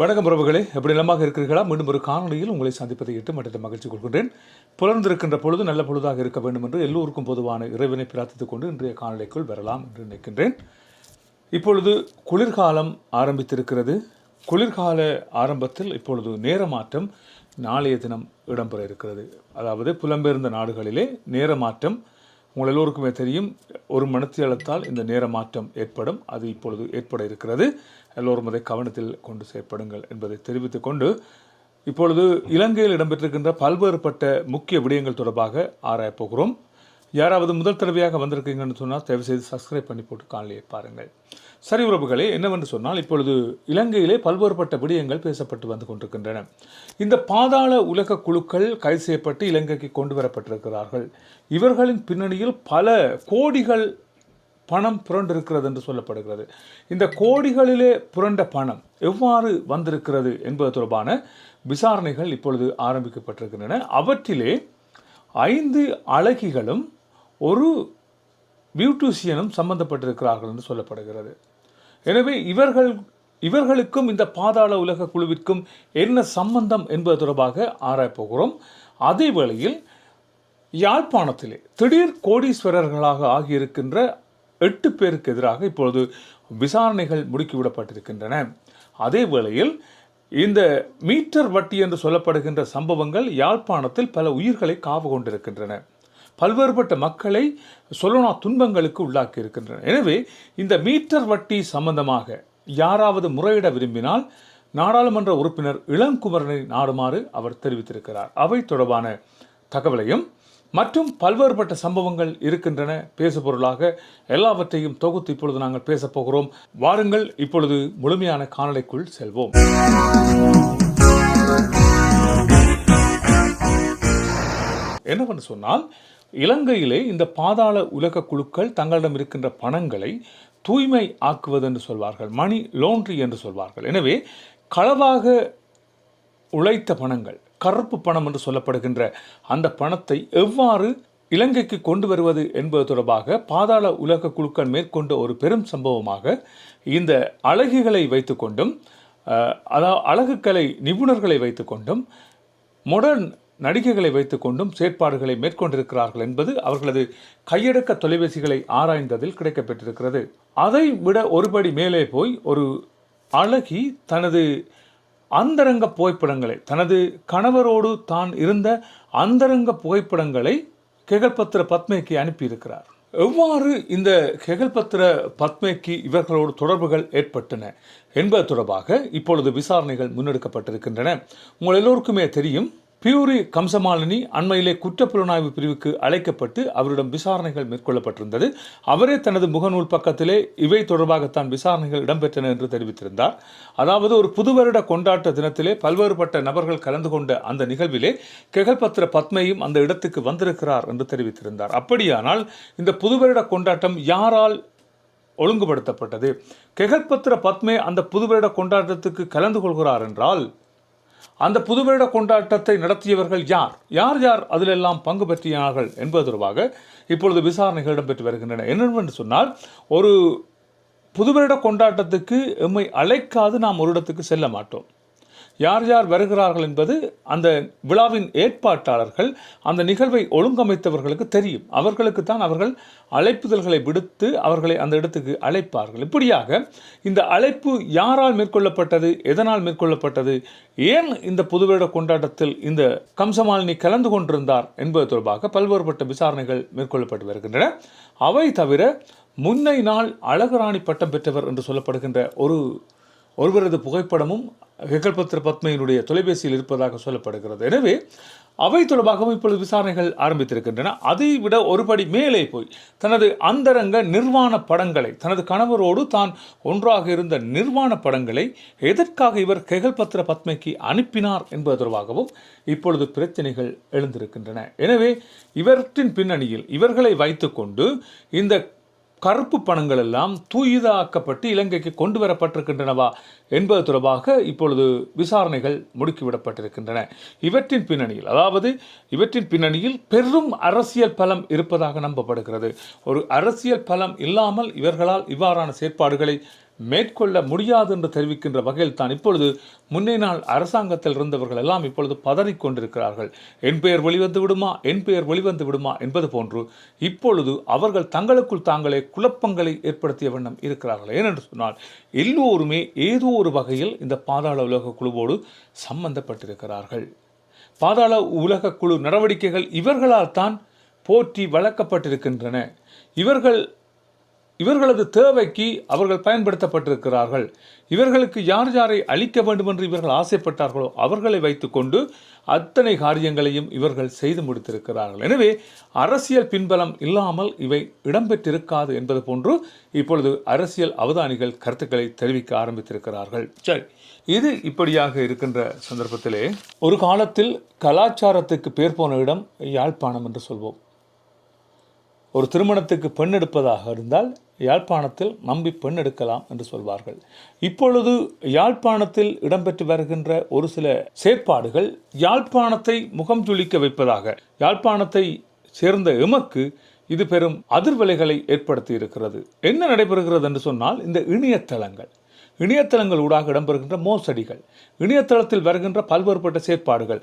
வணக்கம் உறவுகளே. எப்படி நலமாக இருக்கிறீர்களா? மீண்டும் ஒரு காணொலியில் உங்களை சந்திப்பதை இட்டு மட்டத்தில் மகிழ்ச்சி கொள்கின்றேன். புலர்ந்திருக்கின்ற பொழுது நல்ல பொழுதாக இருக்க வேண்டும் என்று எல்லோருக்கும் பொதுவான இறைவனை பிரார்த்தித்துக் கொண்டு இன்றைய காணொலிக்குள் வரலாம் என்று நினைக்கின்றேன். இப்பொழுது குளிர்காலம் ஆரம்பித்திருக்கிறது. குளிர்கால ஆரம்பத்தில் இப்பொழுது நேர மாற்றம் நாளைய தினம் இடம்பெற இருக்கிறது. அதாவது புலம்பெயர்ந்த நாடுகளிலே நேர மாற்றம் உங்கள் எல்லோருக்குமே தெரியும். ஒரு மணித்தியாலத்தால் இந்த நேர மாற்றம் ஏற்படும். அது இப்பொழுது ஏற்பட இருக்கிறது. எல்லோரும் அதை கவனத்தில் கொண்டு செயற்படுங்கள் என்பதை தெரிவித்துக் கொண்டு இப்பொழுது இலங்கையில் இடம்பெற்றிருக்கின்ற பல்வேறுபட்ட முக்கிய விடயங்கள் தொடர்பாக ஆராயப் போகிறோம். யாராவது முதல் தடவையாக வந்திருக்கீங்கன்னு சொன்னால் தயவு செய்து சப்ஸ்கிரைப் பண்ணி போட்டு காணொலியை பாருங்கள். சரி உறவுகளே என்னவென்று சொன்னால் இப்பொழுது இலங்கையிலே பல்வேறுபட்ட விடயங்கள் பேசப்பட்டு வந்து கொண்டிருக்கின்றன. இந்த பாதாள உலக குழுக்கள் கைது செய்யப்பட்டு இலங்கைக்கு கொண்டு வரப்பட்டிருக்கிறார்கள். இவர்களின் பின்னணியில் பல கோடிகள் பணம் புரண்டிருக்கிறது என்று சொல்லப்படுகிறது. இந்த கோடிகளிலே புரண்ட பணம் எவ்வாறு வந்திருக்கிறது என்பது தொடர்பான விசாரணைகள் இப்பொழுது ஆரம்பிக்கப்பட்டிருக்கின்றன. அவற்றிலே ஐந்து அழகிகளும் ஒரு பியூட்டிஷியனும் சம்பந்தப்பட்டிருக்கிறார்கள் என்று சொல்லப்படுகிறது. எனவே இவர்கள் இவர்களுக்கும் இந்த பாதாள உலக குழுவிற்கும் என்ன சம்பந்தம் என்பது தொடர்பாக ஆராயப்போகிறோம் அதே வேளையில் யாழ்ப்பாணத்திலே திடீர் கோடீஸ்வரர்களாக ஆகியிருக்கின்ற எட்டு பேருக்கு எதிராக இப்பொழுது விசாரணைகள் முடுக்கிவிடப்பட்டிருக்கின்றன. அதே வேளையில் இந்த மீட்டர் வட்டி என்று சொல்லப்படுகின்ற சம்பவங்கள் யாழ்ப்பாணத்தில் பல உயிர்களை காவு கொண்டிருக்கின்றன. பல்வேறுபட்ட மக்களை சொல்லனா துன்பங்களுக்கு உள்ளாக்கி இருக்கின்றன எனவே இந்த மீட்டர் வட்டி சம்பந்தமாக யாராவது முறையிட விரும்பினால் நாடாளுமன்ற உறுப்பினர் இளங்குமரனை நாடுமாறு அவர் தெரிவித்திருக்கிறார். அவை தொடர்பான தகவலையும் மற்றும் பல்வேறுபட்ட சம்பவங்கள் இருக்கின்றன. பேசுபொருளாக எல்லாவற்றையும் தொகுத்து இப்பொழுது நாங்கள் பேசப் போகிறோம். வாருங்கள் இப்பொழுது முழுமையான காணொளிக்குள் செல்வோம். என்னவென்று சொன்னால் இலங்கையிலே இந்த பாதாள உலக குழுக்கள் தங்களிடம் இருக்கின்ற பணங்களை தூய்மை ஆக்குவது என்று சொல்வார்கள் மணி லோன்ட்ரி என்று சொல்வார்கள். எனவே களவாக உழைத்த பணங்கள் கருப்பு பணம் என்று சொல்லப்படுகின்ற அந்த பணத்தை எவ்வாறு இலங்கைக்கு கொண்டு வருவது என்பது தொடர்பாக பாதாள உலக குழுக்கள் மேற்கொண்ட ஒரு பெரும் சம்பவமாக இந்த அழகிகளை வைத்துக்கொண்டும் அதாவது அழகுக்கலை நிபுணர்களை வைத்துக்கொண்டும் மொடர்ன் நடிகைகளை வைத்துக்கொண்டும் செயற்பாடுகளை மேற்கொண்டிருக்கிறார்கள் என்பது அவர்களது கையடக்க தொலைபேசிகளை ஆராய்ந்ததில் கிடைக்கப்பெற்றிருக்கிறது. அதை விட ஒருபடி மேலே போய் ஒரு அழகி தனது அந்தரங்க புகைப்படங்களை தனது கணவரோடு தான் இருந்த அந்தரங்க புகைப்படங்களை கெகல்பத்திர பத்மேக்கு அனுப்பியிருக்கிறார். எவ்வாறு இந்த கெகல்பத்திர பத்மேக்கு இவர்களோடு தொடர்புகள் ஏற்பட்டன என்பது தொடர்பாக இப்பொழுது விசாரணைகள் முன்னெடுக்கப்பட்டிருக்கின்றன. உங்கள் எல்லோருக்குமே தெரியும் பியூரி கம்சமாலினி அண்மையிலே குற்றப்புலனாய்வு பிரிவுக்கு அழைக்கப்பட்டு அவரிடம் விசாரணைகள் மேற்கொள்ளப்பட்டிருந்தது. அவரே தனது முகநூல் பக்கத்திலே இவை தொடர்பாகத்தான் விசாரணைகள் இடம்பெற்றன என்று தெரிவித்திருந்தார். அதாவது ஒரு புது வருட கொண்டாட்ட தினத்திலே பல்வேறுபட்ட நபர்கள் கலந்து கொண்ட அந்த நிகழ்விலே கெகல்பத்திர பத்மையும் அந்த இடத்துக்கு வந்திருக்கிறார் என்று தெரிவித்திருந்தார். அப்படியானால் இந்த புது வருட கொண்டாட்டம் யாரால் ஒழுங்குபடுத்தப்பட்டது? கெகல்பத்திர பத்மே அந்த புது வருட கொண்டாட்டத்துக்கு கலந்து கொள்கிறார் என்றால் அந்த புது வருட கொண்டாட்டத்தை நடத்தியவர்கள் யார்? யார் யார் அதிலெல்லாம் பங்கு பெற்றினார்கள் என்பது தொடர்பாக இப்பொழுது விசாரணைகள் இடம்பெற்று வருகின்றன. என்னென்று சொன்னால் ஒரு புது வருட கொண்டாட்டத்துக்கு எம்மை அழைக்காது நாம் ஒரு இடத்துக்கு செல்ல மாட்டோம். யார் யார் வருகிறார்கள் என்பது அந்த விழாவின் ஏற்பாட்டாளர்கள் அந்த நிகழ்வை ஒழுங்கமைத்தவர்களுக்கு தெரியும். அவர்களுக்கு தான் அவர்கள் அழைப்புதல்களை விடுத்து அவர்களை அந்த இடத்துக்கு அழைப்பார்கள். இப்படியாக இந்த அழைப்பு யாரால் மேற்கொள்ளப்பட்டது எதனால் மேற்கொள்ளப்பட்டது ஏன் இந்த புதுவேட கொண்டாட்டத்தில் இந்த கம்சமாலினி கலந்து கொண்டிருந்தார் என்பது தொடர்பாக பல்வேறுபட்ட விசாரணைகள் மேற்கொள்ளப்பட்டு வருகின்றன. அவை தவிர முன்னை நாள் அழகுராணி பட்டம் பெற்றவர் என்று சொல்லப்படுகின்ற ஒரு ஒருவரது புகைப்படமும் விகல்பத்திர பத்மையினுடைய தொலைபேசியில் இருப்பதாக சொல்லப்படுகிறது. எனவே அவை தொடர்பாகவும் இப்பொழுது விசாரணைகள் ஆரம்பித்திருக்கின்றன. அதை விட ஒருபடி மேலே போய் தனது அந்தரங்க நிர்வாண படங்களை தனது கணவரோடு தான் ஒன்றாக இருந்த நிர்வாண படங்களை எதற்காக இவர் கெகல்பத்திர பத்மைக்கு அனுப்பினார் என்பது தொடர்பாகவும் இப்பொழுது பிரச்சனைகள் எழுந்திருக்கின்றன. எனவே இவற்றின் பின்னணியில் இவர்களை வைத்துக்கொண்டு இந்த கருப்பு பணங்கள் எல்லாம் தூயுதாக்கப்பட்டு இலங்கைக்கு கொண்டு வரப்பட்டிருக்கின்றனவா என்பது தொடர்பாக இப்பொழுது விசாரணைகள் முடுக்கிவிடப்பட்டிருக்கின்றன. இவற்றின் பின்னணியில் அதாவது இவற்றின் பின்னணியில் பெரும் அரசியல் பலம் இருப்பதாக நம்பப்படுகிறது. ஒரு அரசியல் பலம் இல்லாமல் இவர்களால் இவ்வாறான செயற்பாடுகளை மேற்கொள்ள முடியாது என்று தெரிவிக்கின்ற வகையில் தான் இப்பொழுது முன்னே நாள் அரசாங்கத்தில் இருந்தவர்கள் எல்லாம் இப்பொழுது பதறிக் கொண்டிருக்கிறார்கள். என் பெயர் வெளிவந்து விடுமா? என் பெயர் வெளிவந்து விடுமா? என்பது போன்று இப்பொழுது அவர்கள் தங்களுக்குள் தாங்களே குழப்பங்களை ஏற்படுத்திய வண்ணம் இருக்கிறார்கள். ஏனென்று சொன்னால் எல்லோருமே ஏதோ ஒரு வகையில் இந்த பாதாள உலக குழுவோடு சம்பந்தப்பட்டிருக்கிறார்கள். பாதாள உலக குழு நடவடிக்கைகள் இவர்களால் தான் போற்றி வளர்க்கப்பட்டிருக்கின்றன. இவர்கள் இவர்களது தேவைக்கு அவர்கள் பயன்படுத்தப்பட்டிருக்கிறார்கள். இவர்களுக்கு யார் யாரை அழிக்க வேண்டும் என்று இவர்கள் ஆசைப்பட்டார்களோ அவர்களை வைத்துக்கொண்டு அத்தனை காரியங்களையும் இவர்கள் செய்து முடித்திருக்கிறார்கள். எனவே அரசியல் பின்பலம் இல்லாமல் இவை இடம்பெற்றிருக்காது என்பது போன்று இப்பொழுது அரசியல் அவதானிகள் கருத்துக்களை தெரிவிக்க ஆரம்பித்திருக்கிறார்கள். சரி இது இப்படியாக இருக்கின்ற சந்தர்ப்பத்திலே ஒரு காலத்தில் கலாச்சாரத்துக்கு பேர் போன இடம் யாழ்ப்பாணம் என்று சொல்வோம். ஒரு திருமணத்துக்கு பெண் எடுப்பதாக இருந்தால் யாழ்ப்பாணத்தில் நம்பி பெண் எடுக்கலாம் என்று சொல்வார்கள். இப்பொழுது யாழ்ப்பாணத்தில் இடம்பெற்று வருகின்ற ஒரு சில செயற்பாடுகள் யாழ்ப்பாணத்தை முகம் சுளிக்க வைப்பதாக யாழ்ப்பாணத்தை சேர்ந்த எமக்கு இது பெரும் அதிர்வலைகளை ஏற்படுத்தி இருக்கிறது. என்ன நடைபெறுகிறது என்று சொன்னால் இந்த இணையதளங்கள் இணையதளங்கள் ஊடாக இடம்பெறுகின்ற மோசடிகள் இணையதளத்தில் வருகின்ற பல்வேறுபட்ட செயற்பாடுகள்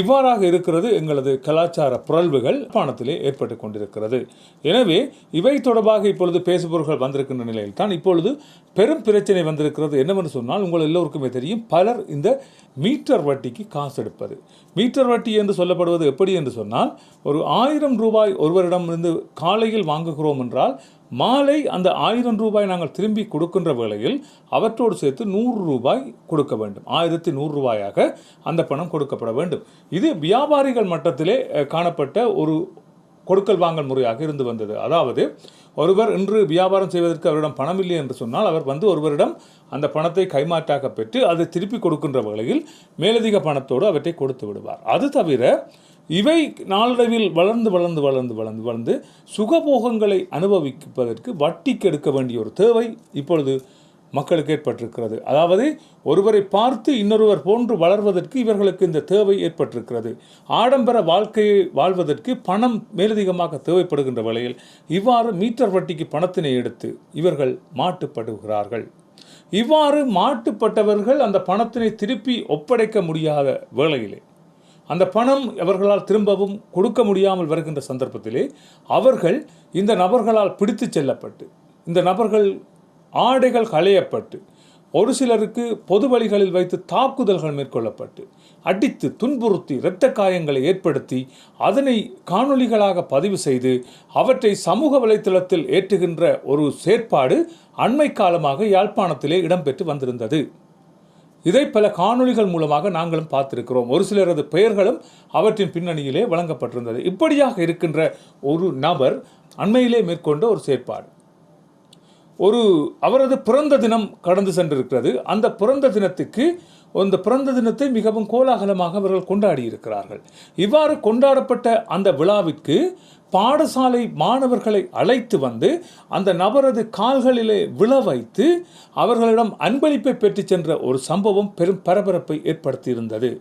இவ்வாறாக இருக்கிறது எங்களது கலாச்சார புரள்வுகள் பானத்திலே ஏற்பட்டு கொண்டிருக்கிறது. எனவே இவை தொடர்பாக இப்பொழுது பேசுபவர்கள் வந்திருக்கின்ற நிலையில் தான் இப்பொழுது பெரும் பிரச்சனை வந்திருக்கிறது. என்னவென்று சொன்னால் உங்கள் எல்லோருக்குமே தெரியும் பலர் இந்த மீட்டர் வட்டிக்கு காசு எடுப்பது. மீட்டர் வட்டி என்று சொல்லப்படுவது எப்படி என்று சொன்னால் ஒரு ஆயிரம் ரூபாய் ஒருவரிடமிருந்து காலையில் வாங்குகிறோம் என்றால் மாலை அந்த ஆயிரம் ரூபாய் நாங்கள் திரும்பி கொடுக்கின்ற வேளையில் அவற்றோடு சேர்த்து நூறு ரூபாய் கொடுக்க வேண்டும். ஆயிரத்தி நூறு ரூபாயாக அந்த பணம் கொடுக்கப்பட வேண்டும். இது வியாபாரிகள் மட்டத்திலே காணப்பட்ட ஒரு கொடுக்கல் வாங்கல் முறையாக இருந்து வந்தது. அதாவது ஒருவர் இன்று வியாபாரம் செய்வதற்கு அவரிடம் பணம் இல்லை என்று சொன்னால் அவர் வந்து ஒருவரிடம் அந்த பணத்தை கைமாற்றாக பெற்று அதை திருப்பி கொடுக்கின்ற வகையில் மேலதிக பணத்தோடு அவற்றை கொடுத்து விடுவார். அது தவிர இவை நாளடைவில் வளர்ந்து வளர்ந்து வளர்ந்து வளர்ந்து வளர்ந்து சுகபோகங்களை அனுபவிப்பதற்கு வட்டிக்கு எடுக்க வேண்டிய ஒரு தேவை இப்பொழுது மக்களுக்கு ஏற்பட்டிருக்கிறது. அதாவது ஒருவரை பார்த்து இன்னொருவர் போன்று வளர்வதற்கு இவர்களுக்கு இந்த தேவை ஏற்பட்டிருக்கிறது. ஆடம்பர வாழ்க்கையை வாழ்வதற்கு பணம் மேலதிகமாக தேவைப்படுகின்ற வேளையில் இவ்வாறு மீட்டர் வட்டிக்கு பணத்தினை எடுத்து இவர்கள் மாட்டுப்படுகிறார்கள். இவ்வாறு மாட்டுப்பட்டவர்கள் அந்த பணத்தினை திருப்பி ஒப்படைக்க முடியாத வேளையிலே அந்த பணம் அவர்களால் திரும்பவும் கொடுக்க முடியாமல் வருகின்ற சந்தர்ப்பத்திலே அவர்கள் இந்த நபர்களால் பிடித்துச் செல்லப்பட்டு இந்த நபர்கள் ஆடைகள் களையப்பட்டு ஒரு சிலருக்கு பொது வழிகளில் வைத்து தாக்குதல்கள் மேற்கொள்ளப்பட்டு அடித்து துன்புறுத்தி இரத்த காயங்களை ஏற்படுத்தி அதனை காணொளிகளாக பதிவு செய்து அவற்றை சமூக வலைத்தளத்தில் ஏற்றுகின்ற ஒரு செயற்பாடு அண்மை காலமாக யாழ்ப்பாணத்திலே இடம்பெற்று வந்திருந்தது. இதை பல காணொளிகள் மூலமாக நாங்களும் பார்த்திருக்கிறோம். ஒரு சிலரது பெயர்களும் அவற்றின் பின்னணியிலே வழங்கப்பட்டிருந்தது. இப்படியாக இருக்கின்ற ஒரு நபர் அண்மையிலே மேற்கொண்ட ஒரு செயற்பாடு. ஒரு அவரது பிறந்த தினம் கடந்து சென்றிருக்கிறது. அந்த பிறந்த தினத்துக்கு அந்த பிறந்த தினத்தை மிகவும் கோலாகலமாக அவர்கள் கொண்டாடி இருக்கிறார்கள் இவ்வாறு கொண்டாடப்பட்ட அந்த விழாவிற்கு பாடசாலை மாணவர்களை அழைத்து வந்து அந்த நபரது கால்களிலே விழ வைத்து அவர்களிடம் அன்பளிப்பை பெற்றுச் சென்ற ஒரு சம்பவம் பெரும் பரபரப்பை ஏற்படுத்தியிருந்தது.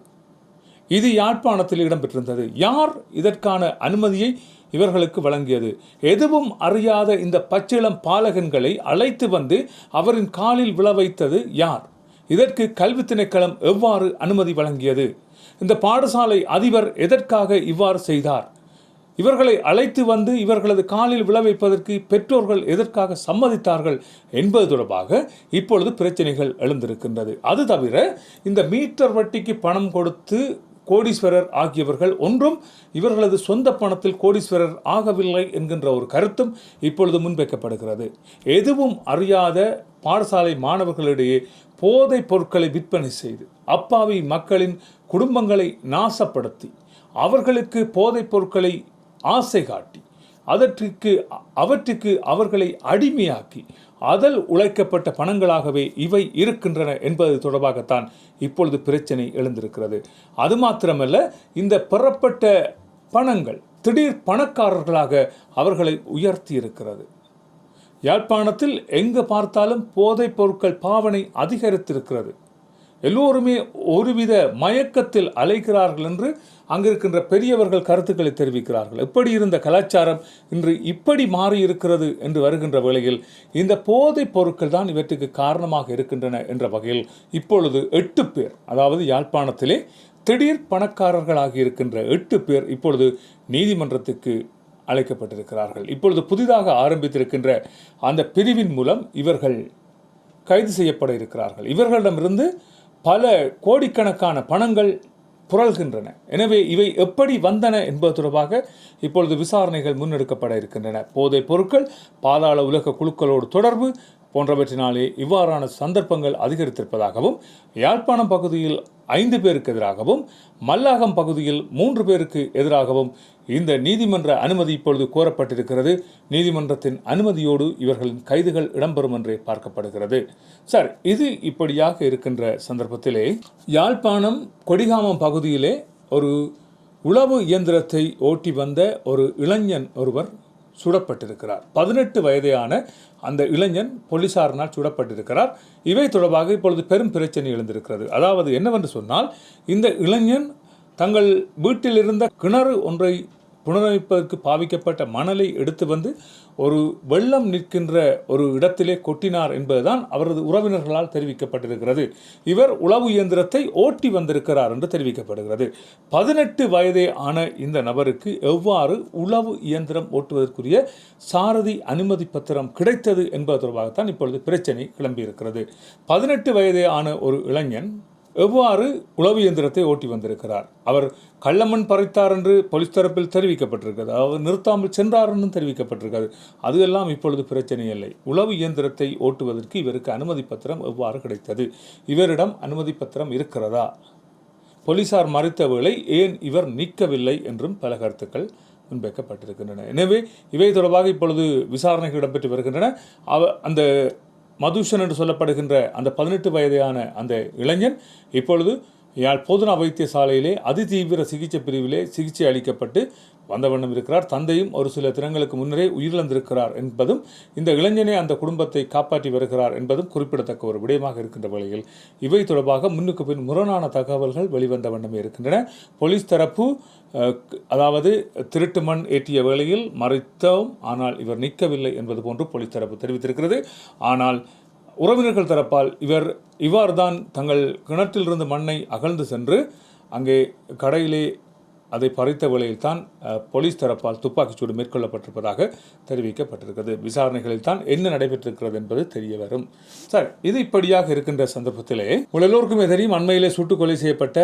இது யாழ்ப்பாணத்தில் இடம்பெற்றிருந்தது. யார் இதற்கான அனுமதியை இவர்களுக்கு வழங்கியது? எதுவும் அறியாத இந்த பச்சிளம் பாலகன்களை அழைத்து வந்து அவரின் காலில் விழ வைத்தது யார்? இதற்கு கல்வி திணைக்களம் எவ்வாறு அனுமதி வழங்கியது? இந்த பாடசாலை அதிபர் எதற்காக இவ்வாறு செய்தார்? இவர்களை அழைத்து வந்து இவர்களது காலில் விழ வைப்பதற்கு பெற்றோர்கள் எதற்காக சம்மதித்தார்கள் என்பது தொடர்பாக இப்பொழுது பிரச்சனைகள் எழுந்திருக்கின்றது. அது தவிர இந்த மீட்டர் வட்டிக்கு பணம் கொடுத்து கோடீஸ்வரர் ஆகியவர்கள் ஒன்றும் இவர்களது சொந்த பணத்தில் கோடீஸ்வரர் ஆகவில்லை என்கின்ற ஒரு கருத்தும் இப்பொழுது முன்வைக்கப்படுகிறது. எதுவும் அறியாத பாடசாலை மாணவர்களிடையே போதைப் பொருட்களை விற்பனை செய்து அப்பாவி மக்களின் குடும்பங்களை நாசப்படுத்தி அவர்களுக்கு போதைப் பொருட்களை ஆசை காட்டி அதற்கு அவற்றுக்கு அவர்களை அடிமையாக்கி அதில் உழைக்கப்பட்ட பணங்களாகவே இவை இருக்கின்றன என்பது தொடர்பாகத்தான் இப்பொழுது பிரச்சனை எழுந்திருக்கிறது. அது மாத்திரமல்ல இந்த பெறப்பட்ட பணங்கள் திடீர் பணக்காரர்களாக அவர்களை உயர்த்தி இருக்கிறது யாழ்ப்பாணத்தில் எங்கு பார்த்தாலும் போதைப் பொருட்கள் பாவனை அதிகரித்திருக்கிறது. எல்லோருமே ஒருவித மயக்கத்தில் அலைகிறார்கள் என்று அங்கிருக்கின்ற பெரியவர்கள் கருத்துக்களை தெரிவிக்கிறார்கள். எப்படி இருந்த கலாச்சாரம் இன்று இப்படி மாறி இருக்கிறது என்று வருகின்ற வேளையில் இந்த போதைப் பொருட்கள் தான் இவற்றுக்கு காரணமாக இருக்கின்றன என்ற வகையில் இப்பொழுது எட்டு பேர் அதாவது யாழ்ப்பாணத்திலே திடீர் பணக்காரர்களாகி இருக்கின்ற எட்டு பேர் இப்பொழுது நீதிமன்றத்துக்கு அழைக்கப்பட்டிருக்கிறார்கள். இப்பொழுது புதிதாக ஆரம்பித்திருக்கின்ற அந்த பிரிவின் மூலம் இவர்கள் கைது செய்யப்பட இருக்கிறார்கள். இவர்களிடமிருந்து பல கோடிக்கணக்கான பணங்கள் புரள்கின்றன. எனவே இவை எப்படி வந்தன என்பது தொடர்பாக இப்பொழுது விசாரணைகள் முன்னெடுக்கப்பட இருக்கின்றன. போதைப் பொருட்கள் பாதாள உலக குழுக்களோடு தொடர்பு போன்றவற்றினாலே இவ்வாறான சந்தர்ப்பங்கள் அதிகரித்திருப்பதாகவும் யாழ்ப்பாணம் பகுதியில் ஐந்து பேருக்கு எதிராகவும் மல்லாகம் பகுதியில் மூன்று பேருக்கு எதிராகவும் இந்த நீதிமன்ற அனுமதி இப்பொழுது கோரப்பட்டிருக்கிறது. நீதிமன்றத்தின் அனுமதியோடு இவர்களின் கைதுகள் இடம்பெறும் என்றே பார்க்கப்படுகிறது. சார் இது இப்படியாக இருக்கின்ற சந்தர்ப்பத்திலே யாழ்ப்பாணம் கொடிகாமம் பகுதியிலே ஒரு உளவு இயந்திரத்தை ஓட்டி வந்த ஒரு இளைஞன் ஒருவர் சுடப்பட்டிருக்கிறார். பதினெட்டு வயதையான அந்த இளைஞன் போலீசாரினால் சுடப்பட்டிருக்கிறார். இவை தொடர்பாக இப்பொழுது பெரும் பிரச்சனை எழுந்திருக்கிறது. அதாவது என்னவென்று சொன்னால் இந்த இளைஞன் தங்கள் வீட்டில் இருந்த கிணறு ஒன்றை புனரமைப்பதற்கு பாவிக்கப்பட்ட மணலை எடுத்து வந்து ஒரு வெள்ளம் நிற்கின்ற ஒரு இடத்திலே கொட்டினார் என்பதுதான் அவரது உறவினர்களால் தெரிவிக்கப்பட்டிருக்கிறது. இவர் உளவு இயந்திரத்தை ஓட்டி வந்திருக்கிறார் என்று தெரிவிக்கப்படுகிறது. பதினெட்டு வயதே ஆன இந்த நபருக்கு எவ்வாறு உளவு இயந்திரம் ஓட்டுவதற்குரிய சாரதி அனுமதி பத்திரம் கிடைத்தது என்பது தொடர்பாகத்தான் இப்பொழுது பிரச்சனை கிளம்பியிருக்கிறது. பதினெட்டு வயதே ஆன ஒரு இளைஞன் எவ்வாறு உளவு இயந்திரத்தை ஓட்டி வந்திருக்கிறார்? அவர் கள்ளமண் பறித்தார் என்று போலீஸ் தரப்பில் தெரிவிக்கப்பட்டிருக்கிறது. அவர் நிறுத்தாமல் சென்றார் என்றும் தெரிவிக்கப்பட்டிருக்கிறது. அது எல்லாம் இப்பொழுது பிரச்சனை இல்லை. உளவு இயந்திரத்தை ஓட்டுவதற்கு இவருக்கு அனுமதி பத்திரம் எவ்வாறு கிடைத்தது? இவரிடம் அனுமதி பத்திரம் இருக்கிறதா? போலீசார் மறைத்தவர்களை வேளை ஏன் இவர் நீக்கவில்லை என்றும் பல கருத்துக்கள் முன்வைக்கப்பட்டிருக்கின்றன. எனவே இவை தொடர்பாக இப்பொழுது விசாரணைகள் இடம்பெற்று வருகின்றன. அவ அந்த மதுஷன் என்று சொல்லப்படுகின்ற அந்த பதினெட்டு வயதான அந்த இளைஞன் இப்பொழுது யாழ் போதனா வைத்தியசாலையிலே அதிதீவிர சிகிச்சை பிரிவிலே சிகிச்சை அளிக்கப்பட்டு வந்த வண்ணம் இருக்கிறார். தந்தையும் ஒரு சில தினங்களுக்கு முன்னரே உயிரிழந்திருக்கிறார் என்பதும் இந்த இளைஞனே அந்த குடும்பத்தை காப்பாற்றி வருகிறார் என்பதும் குறிப்பிடத்தக்க ஒரு விடயமாக இருக்கின்ற வகையில். இவை தொடர்பாக முன்னுக்கு பின் முரணான தகவல்கள் வெளிவந்த வண்ணமே இருக்கின்றன. போலீஸ் தரப்பு அதாவது திருட்டு மண் ஏற்றிய வேளையில் மறைத்தோம். ஆனால் இவர் நிற்கவில்லை என்பது போன்று போலீஸ் தரப்பு தெரிவித்திருக்கிறது. ஆனால் உறவினர்கள் தரப்பால் இவர் இவ்வாறு தான் தங்கள் கிணற்றிலிருந்து மண்ணை அகழ்ந்து சென்று அங்கே கடையிலே அதை பறித்த வேளையில் தான் போலீஸ் தரப்பால் துப்பாக்கிச்சூடு மேற்கொள்ளப்பட்டிருப்பதாக தெரிவிக்கப்பட்டிருக்கிறது. விசாரணைகளில் தான் என்ன நடைபெற்றிருக்கிறது என்பது தெரிய வரும். சார் இது இப்படியாக இருக்கின்ற சந்தர்ப்பத்திலே உள்ள எல்லோருக்குமே தெரியும். அண்மையிலே சுட்டுக்கொலை செய்யப்பட்ட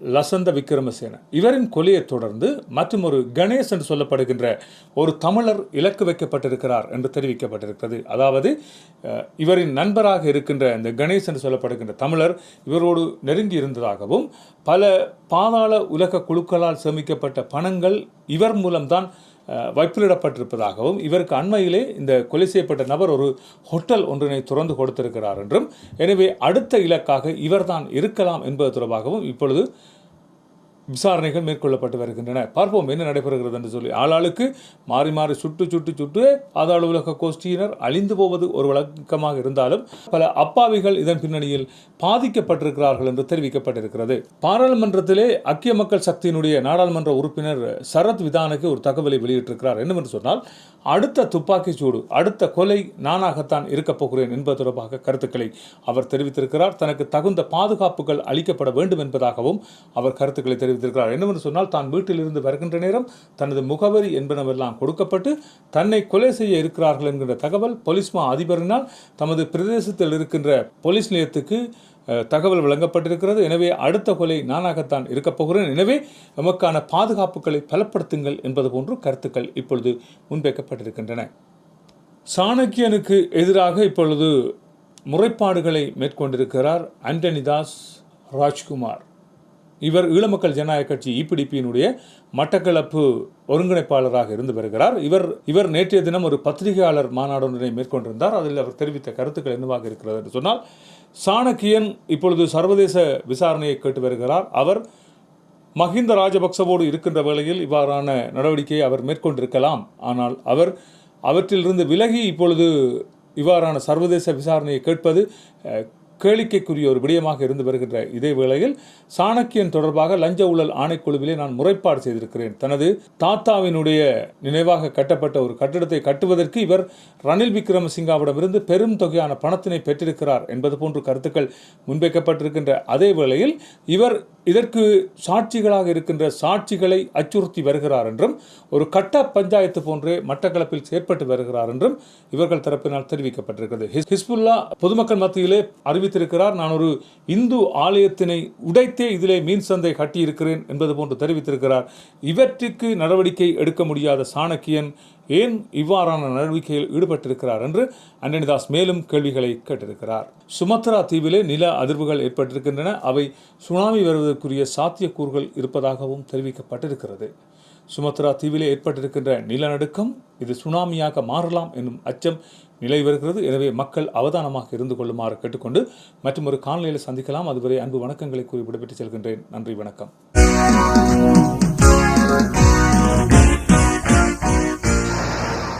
லசந்த விக்ரமசேன இவரின் கொலையை தொடர்ந்து மற்றும் ஒரு கணேஷ் என்று சொல்லப்படுகின்ற ஒரு தமிழர் இலக்கு வைக்கப்பட்டிருக்கிறார் என்று தெரிவிக்கப்பட்டிருக்கிறது. அதாவது இவரின் நண்பராக இருக்கின்ற இந்த கணேஷ் என்று சொல்லப்படுகின்ற தமிழர் இவரோடு நெருங்கி இருந்ததாகவும் பல பாதாள உலக குழுக்களால் சேமிக்கப்பட்ட பணங்கள் இவர் மூலம்தான் வைப்பிலிடப்பட்டிருப்பதாகவும் இவருக்கு அண்மையிலே இந்த கொலை செய்யப்பட்ட நபர் ஒரு ஹோட்டல் ஒன்றினை துறந்து கொடுத்திருக்கிறார் என்றும் எனவே அடுத்த இலக்காக இவர்தான் இருக்கலாம் என்பது தொடர்பாகவும் இப்பொழுது விசாரணைகள் மேற்கொள்ளப்பட்டு வருகின்றன. பார்ப்போம் என்ன நடைபெறுகிறது என்று சொல்லி. ஆளாளுக்கு மாறி மாறி சுட்டு சுட்டு சுட்டு பாதாள உலக கோஷ்டியினர் அழிந்து போவது ஒரு வழக்கமாக இருந்தாலும் பல அப்பாவிகள் இதன் பின்னணியில் பாதிக்கப்பட்டிருக்கிறார்கள் என்று தெரிவிக்கப்பட்டிருக்கிறது. பாராளுமன்றத்திலே ஐக்கிய மக்கள் சக்தியினுடைய நாடாளுமன்ற உறுப்பினர் சரத் விதானுக்கு ஒரு தகவலை வெளியிட்டிருக்கிறார். என்னவென்று சொன்னால் அடுத்த துப்பாக்கி சூடு அடுத்த கொலை நானாகத்தான் இருக்கப் போகிறேன் என்பது தொடர்பாக கருத்துக்களை அவர் தெரிவித்திருக்கிறார். தனக்கு தகுந்த பாதுகாப்புகள் அளிக்கப்பட வேண்டும் என்பதாகவும் அவர் கருத்துக்களை தெரிவித்திருக்கிறார் என்னவென்று சொன்னால் தான் வீட்டிலிருந்து வருகின்ற நேரம் தனது முகவரி என்பனவெல்லாம் கொடுக்கப்பட்டு தன்னை கொலை செய்ய இருக்கிறார்கள் என்கின்ற தகவல் போலீஸ் மா அதிபரினால் தமது பிரதேசத்தில் இருக்கின்ற போலீஸ் நிலையத்துக்கு தகவல் வழங்கப்பட்டிருக்கிறது. எனவே அடுத்த கொலை நானாகத்தான் இருக்கப் போகிறேன். எனவே எமக்கான பாதுகாப்புகளை பலப்படுத்துங்கள் என்பது போன்று கருத்துக்கள் இப்பொழுது முன்வைக்கப்பட்டிருக்கின்றன. சாணக்கியனுக்கு எதிராக இப்பொழுது முறைப்பாடுகளை மேற்கொண்டிருக்கிறார் ஆண்டனிதாஸ் ராஜ்குமார். இவர் ஈழமக்கள் ஜனநாயக கட்சி இபிடிபியினுடைய மட்டக்களப்பு ஒருங்கிணைப்பாளராக இருந்து வருகிறார். இவர் இவர் நேற்றைய தினம் ஒரு பத்திரிகையாளர் மாநாடு ஒன்றினை மேற்கொண்டிருந்தார். அதில் அவர் தெரிவித்த கருத்துக்கள் என்னவாக இருக்கிறது என்று சொன்னால் சாணக்கியன் இப்பொழுது சர்வதேச விசாரணையை கேட்டு வருகிறார். அவர் மஹிந்த ராஜபக்சவோடு இருக்கின்ற வேளையில் இவ்வாறான நடவடிக்கையை அவர் மேற்கொண்டிருக்கலாம். ஆனால் அவர் அவற்றிலிருந்து விலகி இப்பொழுது இவ்வாறான சர்வதேச விசாரணையை கேட்பது கேளிக்கைக்குரிய ஒரு விடயமாக இருந்து வருகின்ற இதே வேளையில் சாணக்கியன் தொடர்பாக லஞ்ச ஊழல் ஆணைக்குழுவிலே நான் முறைப்பாடு செய்திருக்கிறேன். தனது தாத்தாவினுடைய நினைவாக கட்டப்பட்ட ஒரு கட்டிடத்தை கட்டுவதற்கு இவர் ரணில் விக்ரமசிங்காவிடமிருந்து பெரும் தொகையான பணத்தினை பெற்றிருக்கிறார் என்பது போன்ற கருத்துக்கள் முன்வைக்கப்பட்டிருக்கின்ற அதே வேளையில் இவர் இதற்கு சாட்சிகளாக இருக்கின்ற சாட்சிகளை அச்சுறுத்தி வருகிறார் என்றும் ஒரு கட்ட பஞ்சாயத்து போன்றே மட்டக்களப்பில் செயற்பட்டு வருகிறார் என்றும் இவர்கள் தரப்பினால் தெரிவிக்கப்பட்டிருக்கிறது. ஹிஸ்புல்லா பொதுமக்கள் மத்தியிலே தெரிவித்திருக்கிறார். நான் ஒரு இந்து ஆலயத்தினை உடைத்தே இதிலே மீன் சந்தை கட்டியிருக்கிறேன் என்பது போன்று தெரிவித்திருக்கிறார். இவற்றுக்கு நடவடிக்கை எடுக்க முடியாத சாணக்கியன் ஏன் இவ்வாறான நடவடிக்கையில் ஈடுபட்டிருக்கிறார் என்று அண்டனிதாஸ் மேலும் கேள்விகளை கேட்டிருக்கிறார். சுமத்ரா தீவிலே நில அதிர்வுகள் ஏற்பட்டிருக்கின்றன. அவை சுனாமி வருவதற்குரிய சாத்தியக்கூறுகள் இருப்பதாகவும் தெரிவிக்கப்பட்டிருக்கிறது. சுமத்ரா தீவிலே ஏற்பட்டிருக்கின்ற நிலநடுக்கம் இது சுனாமியாக மாறலாம் என்னும் அச்சம் நிலை வருகிறது எனவே மக்கள் அவதானமாக இருந்து கொள்ளுமாறு கேட்டுக்கொண்டு மற்றும் ஒரு காணொலியில் சந்திக்கலாம். அதுவரை அன்பு வணக்கங்களை கூறி விடைபெற்று செல்கின்றேன். நன்றி வணக்கம்.